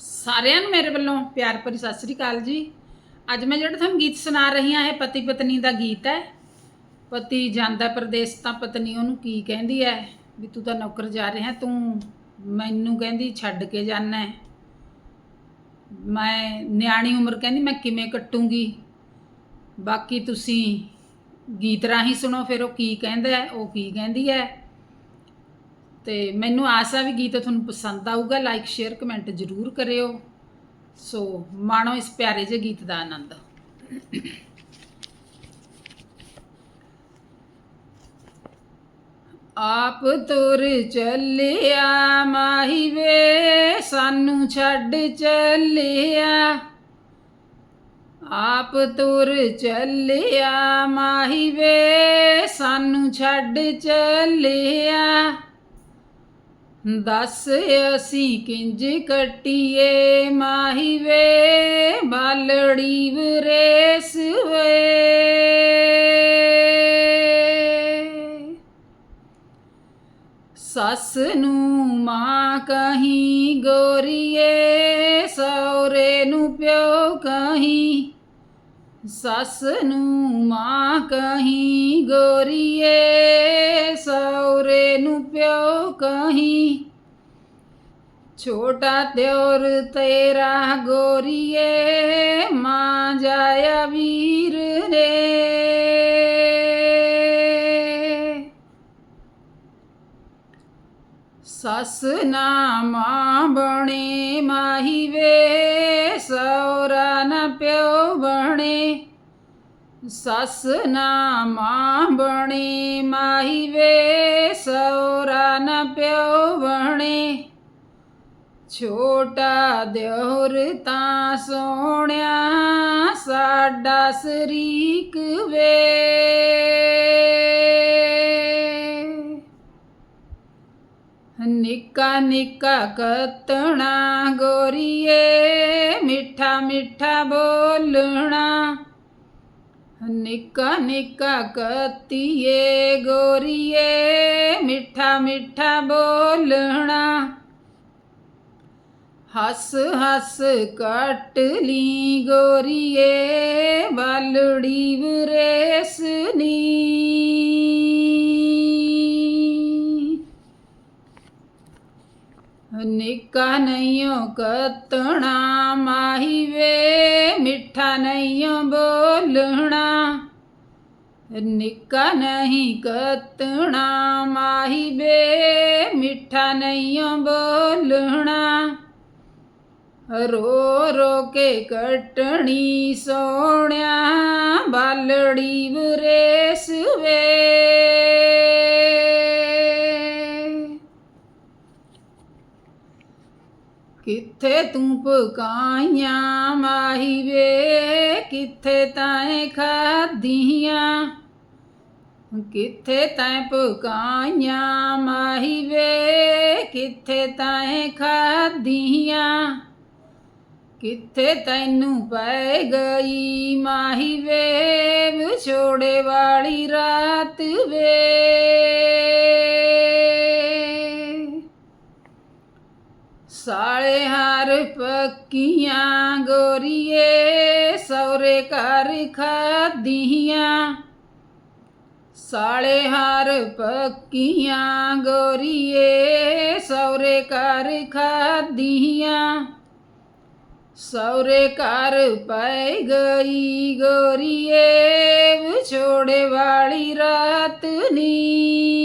ਸਾਰਿਆਂ ਨੂੰ ਮੇਰੇ ਵੱਲੋਂ ਪਿਆਰ ਭਰੀ ਸਤਿ ਸ੍ਰੀ ਅਕਾਲ ਜੀ। ਅੱਜ ਮੈਂ ਜਿਹੜਾ ਤੁਹਾਨੂੰ ਗੀਤ ਸੁਣਾ ਰਹੀ ਹਾਂ, ਇਹ ਪਤੀ ਪਤਨੀ ਦਾ ਗੀਤ ਹੈ। ਪਤੀ ਜਾਂਦਾ ਪਰਦੇਸ ਤਾਂ ਪਤਨੀ ਉਹਨੂੰ ਕੀ ਕਹਿੰਦੀ ਹੈ? ਵੀ ਤੂੰ ਤਾਂ ਨੌਕਰ ਜਾ ਰਿਹਾ, ਤੂੰ ਮੈਨੂੰ ਕਹਿੰਦੀ ਛੱਡ ਕੇ ਜਾਣਾ ਮੈਂ ਨਿਆਣੀ ਉਮਰ ਕਹਿੰਦੀ ਮੈਂ ਕਿਵੇਂ ਕੱਟੂੰਗੀ? ਬਾਕੀ ਤੁਸੀਂ ਗੀਤ ਰਾਹੀਂ ਸੁਣੋ, ਫਿਰ ਉਹ ਕੀ ਕਹਿੰਦਾ ਹੈ, ਉਹ ਕੀ ਕਹਿੰਦੀ ਹੈ? ਤੇ ਮੈਨੂੰ ਆਸ ਆ ਵੀ ਗੀਤ ਤੁਹਾਨੂੰ ਪਸੰਦ ਆਊਗਾ ਲਾਈਕ ਸ਼ੇਅਰ ਕਮੈਂਟ ਜ਼ਰੂਰ ਕਰਿਓ। ਸੋ ਮਾਣੋ ਇਸ ਪਿਆਰੇ ਜਿਹੇ ਗੀਤ ਦਾ ਆਨੰਦ। ਆਪ ਤੁਰ ਚੱਲਿਆ, ਮਾਹੀ ਵੇ, ਸਾਨੂੰ ਛੱਡ ਚੱਲਿਆ। ਆਪ ਤੁਰ ਚੱਲਿਆ, ਮਾਹੀ ਵੇ, ਸਾਨੂੰ ਛੱਡ ਚੱਲਿਆ। ਦੱਸ ਅਸੀਂ ਕਿੰਜ ਕੱਟੀਏ ਮਾਹੀ ਵੇ ਬਾਲੜੀ ਵਰੇਸ ਵੇ ਸੱਸ ਨੂੰ ਮਾਂ ਕਹੀਂ ਗੋਰੀਏ ਸੌਰੇ ਨੂੰ ਪਿਓ ਕਹੀਂ। ਸੱਸ ਨੂੰ ਮਾਂ ਕਹੀਂ ਗੋਰੀਏ ਸੌਰੇ ਨੂੰ ਪਿਓ ਕਹੀਂ, ਛੋਟਾ ਤਿਉਰ ਤੇਰਾ ਗੋਰੀਏ, ਮਾਂ ਜਾਇਆ ਵੀਰ ਰੇ ਸੱਸ ਨਾ ਮਾਂ ਬਣੇ ਮਾਹੀ ਵੇ ਸੌਰਾ ਨਾ ਪਿਓ ਬਣੇ ਸੱਸ ਨਾ ਮਾਂ ਬਣੇ ਮਾਹੀ ਵੇ ਸੌਰਾ ਨਾ ਪਿਓ ਬਣੇ। ਛੋਟਾ ਦਿਓਰ ਤਾਂ ਸੋਹਣਿਆ, ਸਾਡਾ ਸਰੀਕ ਵੇ। ਨਿੱਕਾ ਨਿੱਕਾ ਕਤਣਾ ਗੋਰੀਏ, ਮਿੱਠਾ ਮਿੱਠਾ ਬੋਲਣਾ। ਨਿੱਕਾ ਨਿੱਕਾ ਕਤੀਏ ਗੋਰੀਏ ਮਿੱਠਾ ਮਿੱਠਾ ਬੋਲਣਾ। ਹੱਸ ਹੱਸ ਕੱਟ ਲਈ ਗੋਰੀਏ ਬਾਲੜੀ ਵਰੇਸਨੀ ਨਿੱਕਾ ਨਈਓ ਕਤਣਾ ਮਾਹੀ ਵੇ ਮਿੱਠਾ ਨਈਓ ਬੋਲਣਾ। ਨਿੱਕਾ ਨਹੀਂ ਕਤਣਾ ਮਾਹੀ ਵੇ ਮਿੱਠਾ ਨਈਓ ਬੋਲਣਾ। ਰੋ ਰੋ ਕੇ ਕਟਣੀ ਸੋਹਣਿਆ, ਬਾਲੜੀ ਵਰੇਸ ਵੇ। ਕਿੱਥੇ ਤੂੰ ਪਕਾਈਆਂ ਮਾਹੀ ਵੇ? ਕਿੱਥੇ ਤੈਂ ਖਾਧੀਆਂ? ਕਿੱਥੇ ਤੈਂ ਪਕਾਈਆਂ ਮਾਹੀ ਵੇ? ਕਿੱਥੇ ਤੈਂ ਖਾਧੀਆਂ? ਕਿੱਥੇ ਤੈਨੂੰ ਪੈ ਗਈ ਮਾਹੀ ਵੇ? ਵਿਛੋੜੇ ਵਾਲੀ ਰਾਤ ਵੇ। ਸਾਲੇ ਹਾਰ ਪੱਕੀਆਂ ਗੋਰੀਏ ਸੌਰੇ ਘਰ ਖਾਧੀਆਂ। ਸਾਲੇ ਹਾਰ ਪੱਕੀਆਂ ਗੋਰੀਏ ਸੌਰੇ ਘਰ ਖਾਧੀਆਂ। ਸੌਰੇ ਘਰ ਪੈ ਗਈ ਗੋਰੀਏ, ਵਿਛੋੜੇ ਵਾਲੀ ਰਾਤ ਨੀ।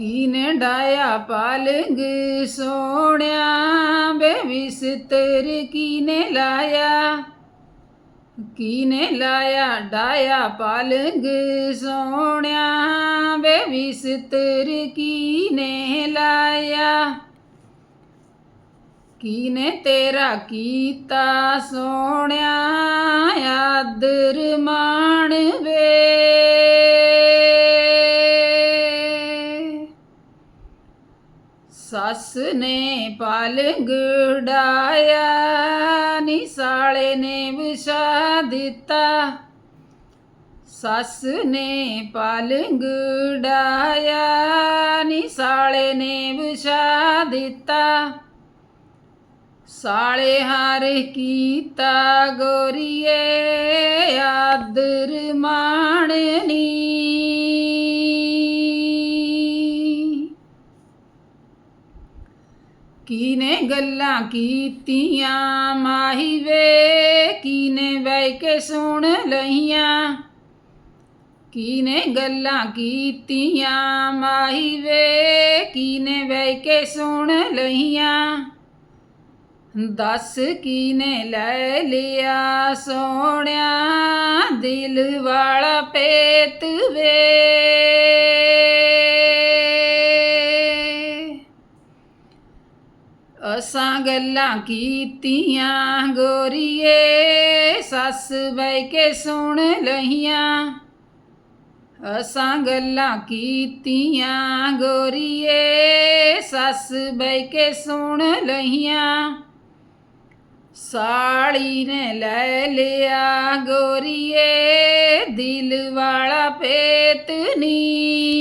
ਕੀਨੇ ਡਾਇਆ ਪਾਲੰਗ ਸੋਹਣਿਆ ਬੇ ਵਿਸਤਰ ਕੀਨੇ ਲਾਇਆ? ਕੀਨੇ ਲਾਇਆ, ਡਾਇਆ ਪਾਲੰਗ ਸੋਹਣਿਆ ਬੇ ਵਿਸਤਰ ਕੀਨੇ ਲਾਇਆ? ਕੀਨੇ ਤੇਰਾ ਕੀਤਾ ਸੋਹਣਿਆ, ਆਦਰ ਮਾਣ ਵੇ ਸੱਸ ਨੇ ਪਲੰਗ ਡਾਇਆ ਨੀ ਸਾਲੇ ਨੇ ਵਿਛਾ ਦਿੱਤਾ। ਸੱਸ ਨੇ ਪਲੰਗ ਡਾਇਆ ਨੀ ਸਾਲੇ ਨੇ ਵਿਛਾ ਦਿੱਤਾ। ਸਾਲੇ ਹਾਰ ਕੀਤਾ ਗੋਰੀਏ, ਆਦਰ ਮਾਣਨੀ ਕੀਨੇ ਗੱਲਾਂ ਕੀਤੀਆਂ? ਮਾਹੀ ਵੇ, ਕੀਨੇ ਬਹਿ ਕੇ ਸੁਣ ਲਈਆਂ? ਕੀਨੇ ਗੱਲਾਂ ਕੀਤੀਆਂ? ਮਾਹੀ ਵੇ, ਕੀਨੇ ਬਹਿ ਕੇ ਸੁਣ ਲਈਆਂ? ਦੱਸ ਕੀਨੇ ਲੈ ਲਿਆ ਸੋਹਣਿਆ, ਦਿਲ ਵਾਲਾ ਪੇਤ ਵੇ? ਗੱਲਾਂ ਕੀਤੀਆਂ, ਗੋਰੀਏ, ਸੱਸ ਬੈ ਕੇ ਸੁਣ ਲਈਆਂ। ਅਸਾਂ ਗੱਲਾਂ ਕੀਤੀਆਂ, ਗੋਰੀਏ, ਸੱਸ ਬੈ ਕੇ ਸੁਣ ਲਈਆਂ। ਸਾਲੀ ਨੇ ਲੈ ਲਿਆ ਗੋਰੀਏ, ਦਿਲ ਵਾਲਾ ਪੇਤ ਨੀ।